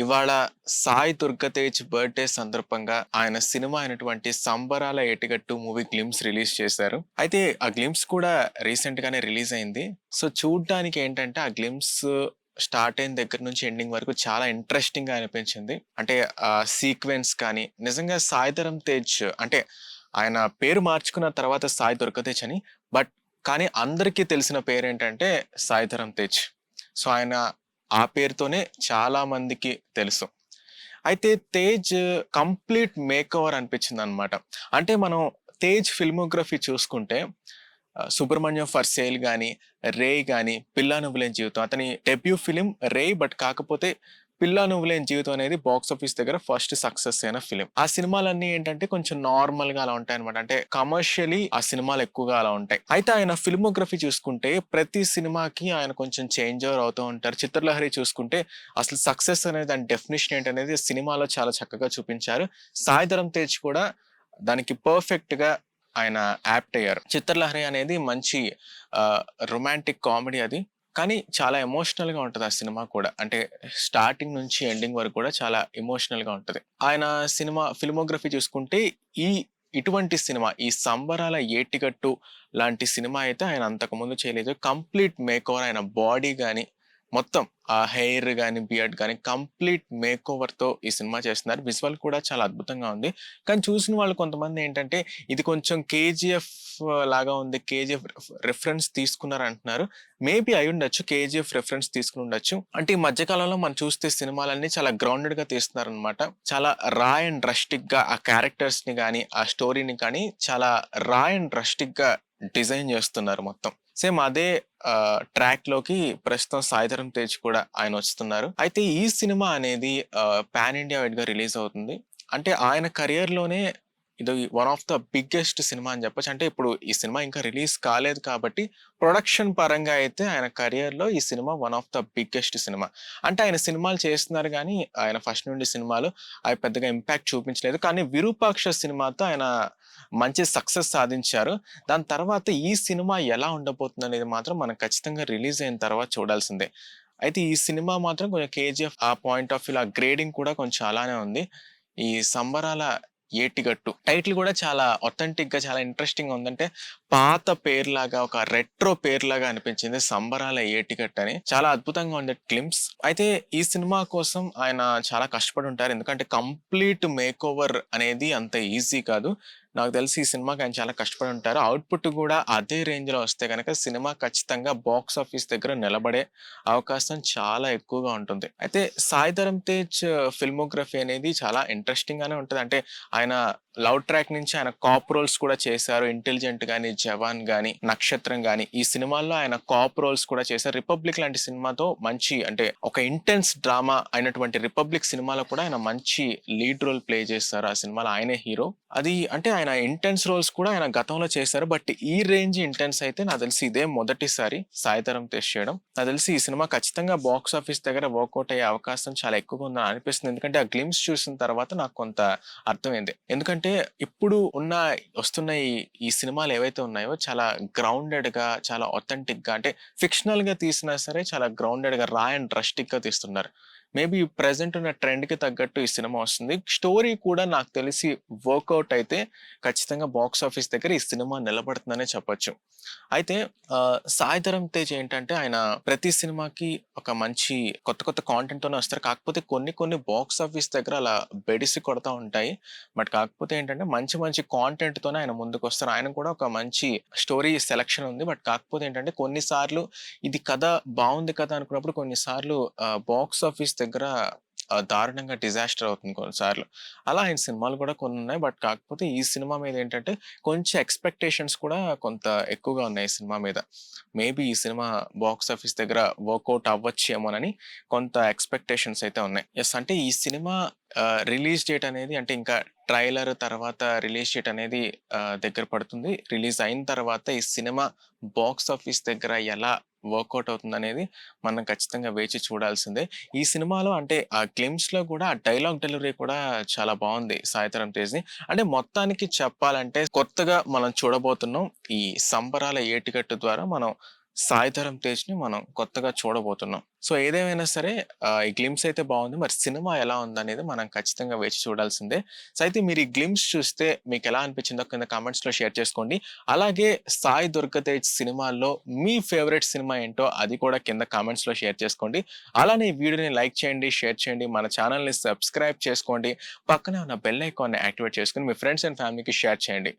ఇవాళ సాయి దుర్గతేజ్ బర్త్డే సందర్భంగా ఆయన సినిమా అయినటువంటి సంబరాల ఏటిగట్టు మూవీ గ్లిమ్స్ రిలీజ్ చేశారు. అయితే ఆ గ్లిమ్స్ కూడా రీసెంట్ గానే రిలీజ్ అయింది. సో చూడ్డానికి ఏంటంటే ఆ గ్లిమ్స్ స్టార్ట్ అయిన దగ్గర నుంచి ఎండింగ్ వరకు చాలా ఇంట్రెస్టింగ్గా అనిపించింది. అంటే ఆ సీక్వెన్స్ కానీ నిజంగా సాయిధరం తేజ్ అంటే ఆయన పేరు మార్చుకున్న తర్వాత సాయి దుర్గతేజ్ అని బట్ కానీ అందరికీ తెలిసిన పేరు ఏంటంటే సాయిధరం తేజ్. సో ఆయన ఆ పేరుతోనే చాలా మందికి తెలుసు. అయితే తేజ్ కంప్లీట్ మేక్ ఓవర్ అనిపించింది అనమాట అంటే మనం తేజ్ ఫిల్మోగ్రఫీ చూసుకుంటే సుబ్రహ్మణ్యం ఫర్ సేల్ కానీ రే కానీ పిల్లా నువ్వులేని జీవితం. అతని డెబ్యూ ఫిలిం రే బట్ కాకపోతే పిల్లా నువ్వులేని జీవితం అనేది బాక్స్ ఆఫీస్ దగ్గర ఫస్ట్ సక్సెస్ అయిన ఫిలిం. ఆ సినిమాలన్నీ ఏంటంటే కొంచెం నార్మల్గా అలా ఉంటాయి అనమాట అంటే కమర్షియలీ ఆ సినిమాలు ఎక్కువగా అలా ఉంటాయి. అయితే ఆయన ఫిల్మోగ్రఫీ చూసుకుంటే ప్రతి సినిమాకి ఆయన కొంచెం చేంజ్ ఓవర్ అవుతూ ఉంటారు. చిత్రలహరి చూసుకుంటే అసలు సక్సెస్ అనేది దాని డెఫినేషన్ ఏంటనేది సినిమాలో చాలా చక్కగా చూపించారు. సాయిధరం తేజ్ కూడా దానికి పర్ఫెక్ట్గా ఆయన యాప్ట్ అయ్యారు. చిత్రలహరి అనేది మంచి రొమాంటిక్ కామెడీ అది. కానీ చాలా ఎమోషనల్గా ఉంటది ఆ సినిమా కూడా. అంటే స్టార్టింగ్ నుంచి ఎండింగ్ వరకు కూడా చాలా ఎమోషనల్గా ఉంటది. ఆయన సినిమా ఫిల్మోగ్రఫీ చూసుకుంటే ఈ ఇటువంటి సినిమా ఈ సంబరాల ఏటిగట్టు లాంటి సినిమా అయితే ఆయన అంతకుముందు చేయలేదు. కంప్లీట్ మేకోవర్ ఆయన బాడీ కానీ మొత్తం ఆ హెయిర్ కానీ బియర్డ్ కానీ కంప్లీట్ మేక్ ఓవర్తో ఈ సినిమా చేస్తున్నారు. విజువల్ కూడా చాలా అద్భుతంగా ఉంది. కానీ చూసిన వాళ్ళు కొంతమంది ఏంటంటే ఇది కొంచెం కేజీఎఫ్ లాగా ఉంది. కేజీఎఫ్ రెఫరెన్స్ తీసుకున్నారు అంటున్నారు. మేబీ అయి ఉండొచ్చు. కేజీఎఫ్ రెఫరెన్స్ తీసుకుని ఉండొచ్చు. అంటే ఈ మధ్యకాలంలో మనం చూస్తే సినిమాలన్నీ చాలా గ్రౌండెడ్గా తీస్తున్నారు అనమాట చాలా రా అండ్ రస్టిక్గా ఆ క్యారెక్టర్స్ని కానీ ఆ స్టోరీని కానీ చాలా రా అండ్ రస్టిక్గా డిజైన్ చేస్తున్నారు మొత్తం. సేమ్ అదే ట్రాక్లోకి ప్రస్తుతం సాయిధరం తేజ్ కూడా ఆయన వస్తున్నారు. అయితే ఈ సినిమా అనేది పాన్ ఇండియా వైడ్గా రిలీజ్ అవుతుంది. అంటే ఆయన కెరియర్లోనే ఇది వన్ ఆఫ్ ద బిగ్గెస్ట్ సినిమా అని చెప్పచ్చు. అంటే ఇప్పుడు ఈ సినిమా ఇంకా రిలీజ్ కాలేదు కాబట్టి ప్రొడక్షన్ పరంగా అయితే ఆయన కెరియర్లో ఈ సినిమా వన్ ఆఫ్ ద బిగ్గెస్ట్ సినిమా అంటే ఆయన సినిమాలు చేస్తున్నారు కానీ ఆయన ఫస్ట్ నుండి సినిమాలు అవి పెద్దగా ఇంపాక్ట్ చూపించలేదు. కానీ విరూపాక్ష సినిమాతో ఆయన మంచి సక్సెస్ సాధించారు. దాని తర్వాత ఈ సినిమా ఎలా ఉండబోతుంది అనేది మాత్రం మనం ఖచ్చితంగా రిలీజ్ అయిన తర్వాత చూడాల్సిందే. అయితే ఈ సినిమా మాత్రం కొంచెం కేజీఎఫ్ ఆ పాయింట్ ఆఫ్ వ్యూ ఆ గ్రేడింగ్ కూడా కొంచెం అలానే ఉంది. ఈ సంబరాల ఏటిగట్టు. టైటిల్ కూడా చాలా ఒథెంటిక్గా చాలా ఇంట్రెస్టింగ్ ఉందంటే పాత పేరులాగా ఒక రెట్రో పేరులాగా అనిపించింది సంబరాల ఏటిగట్టు అని. చాలా అద్భుతంగా ఉండే క్లిమ్స్ అయితే ఈ సినిమా కోసం ఆయన చాలా కష్టపడి ఉంటారు. ఎందుకంటే కంప్లీట్ మేక్ ఓవర్ అనేది అంత ఈజీ కాదు. నాకు తెలిసి ఈ సినిమాకి ఆయన చాలా కష్టపడి ఉంటారు. అవుట్పుట్ కూడా అదే రేంజ్లో వస్తే కనుక సినిమా ఖచ్చితంగా బాక్స్ ఆఫీస్ దగ్గర నిలబడే అవకాశం చాలా ఎక్కువగా ఉంటుంది. అయితే సాయిధరం తేజ్ ఫిల్మోగ్రఫీ అనేది చాలా ఇంట్రెస్టింగ్ గానే ఉంటుంది. అంటే ఆయన లవ్ ట్రాక్ నుంచి ఆయన కాప్ రోల్స్ కూడా చేశారు. ఇంటెలిజెంట్ గాని జవాన్ గాని నక్షత్రం గాని ఈ సినిమాల్లో ఆయన కాప్ రోల్స్ కూడా చేశారు. రిపబ్లిక్ లాంటి సినిమాతో మంచి అంటే ఒక ఇంటెన్స్ డ్రామా అయినటువంటి రిపబ్లిక్ సినిమాలో కూడా ఆయన మంచి లీడ్ రోల్ ప్లే చేస్తారు. ఆ సినిమాలో ఆయనే హీరో అది అంటే ఆయన ఇంటెన్స్ రోల్స్ కూడా ఆయన గతంలో చేశారు. బట్ ఈ రేంజ్ ఇంటెన్స్ అయితే నాకు తెలిసి ఇదే మొదటిసారి సాయితరం టెస్ట్ చేయడం. నాకు తెలిసి ఈ సినిమా ఖచ్చితంగా బాక్స్ ఆఫీస్ దగ్గర వర్కౌట్ అయ్యే అవకాశం చాలా ఎక్కువగా ఉందని అనిపిస్తుంది. ఎందుకంటే ఆ గ్లిమ్స్ చూసిన తర్వాత నాకు కొంత అర్థమైంది. ఎందుకంటే ఇప్పుడు ఉన్న వస్తున్న ఈ ఈ సినిమాలు ఏవైతే ఉన్నాయో చాలా గ్రౌండెడ్గా చాలా ఒథెంటిక్గా అంటే ఫిక్షనల్గా తీసినా సరే చాలా గ్రౌండెడ్గా రా అండ్ రస్టిక్గా తీస్తున్నారు. మేబీ ప్రెసెంట్ ఉన్న ట్రెండ్కి తగ్గట్టు ఈ సినిమా వస్తుంది. స్టోరీ కూడా నాకు తెలిసి వర్కౌట్ అయితే ఖచ్చితంగా బాక్స్ ఆఫీస్ దగ్గర ఈ సినిమా నిలబడుతుందనే చెప్పొచ్చు. అయితే సాయిధరం తేజ్ ఏంటంటే ఆయన ప్రతి సినిమాకి ఒక మంచి కొత్త కొత్త కాంటెంట్ తోనే వస్తారు. కాకపోతే కొన్ని కొన్ని బాక్స్ ఆఫీస్ దగ్గర అలా బెడిసి కొడతా ఉంటాయి. బట్ కాకపోతే ఏంటంటే మంచి మంచి కాంటెంట్ తోనే ఆయన ముందుకు వస్తారు ఆయన కూడా ఒక మంచి స్టోరీ సెలక్షన్ ఉంది. బట్ కాకపోతే ఏంటంటే కొన్నిసార్లు ఇది కథ బాగుంది కదా అనుకున్నప్పుడు కొన్నిసార్లు బాక్స్ ఆఫీస్ దగ్గర దారుణంగా డిజాస్టర్ అవుతుంది కొన్నిసార్లు. అలా ఆయన సినిమాలు కూడా కొన్ని ఉన్నాయి. బట్ కాకపోతే ఈ సినిమా మీద ఏంటంటే కొంచెం ఎక్స్పెక్టేషన్స్ కూడా కొంత ఎక్కువగా ఉన్నాయి ఈ సినిమా మీద. మేబీ ఈ సినిమా బాక్స్ ఆఫీస్ దగ్గర వర్కౌట్ అవ్వచ్చేమోనని కొంత ఎక్స్పెక్టేషన్స్ అయితే ఉన్నాయి. ఎస్ అంటే ఈ సినిమా రిలీజ్ డేట్ అనేది అంటే ఇంకా ట్రైలర్ తర్వాత రిలీజ్ డేట్ అనేది దగ్గర పడుతుంది. రిలీజ్ అయిన తర్వాత ఈ సినిమా బాక్స్ ఆఫీస్ దగ్గర ఎలా వర్కౌట్ అవుతుంది అనేది మనం ఖచ్చితంగా వేచి చూడాల్సిందే. ఈ సినిమాలో అంటే ఆ క్లిమ్స్లో కూడా ఆ డైలాగ్ డెలివరీ కూడా చాలా బాగుంది సాయితరం తేజ్ని అంటే మొత్తానికి చెప్పాలంటే కొత్తగా మనం చూడబోతున్నాం ఈ సంబరాల ఏటికట్టు ద్వారా మనం సాయిధరం తేజ్‌ని మనం కొత్తగా చూడబోతున్నాం. సో, ఏదేమైనా సరే ఈ గ్లిమ్స్ అయితే బాగుంది మరి సినిమా ఎలా ఉందనేది మనం ఖచ్చితంగా వేచి చూడాల్సిందే. సో, అయితే మీరు ఈ గ్లిమ్స్ చూస్తే మీకు ఎలా అనిపించిందో కింద కామెంట్స్‌లో షేర్ చేసుకోండి. అలాగే సాయి దుర్గతేజ్ సినిమాల్లో మీ ఫేవరెట్ సినిమా ఏంటో అది కూడా కింద కామెంట్స్‌లో షేర్ చేసుకోండి. అలానే ఈ వీడియోని లైక్ చేయండి, షేర్ చేయండి. మన ఛానల్ని సబ్స్క్రైబ్ చేసుకోండి. పక్కనే ఉన్న బెల్ ఐకాన్‌ని యాక్టివేట్ చేసుకుని మీ ఫ్రెండ్స్ అండ్ ఫ్యామిలీకి షేర్ చేయండి.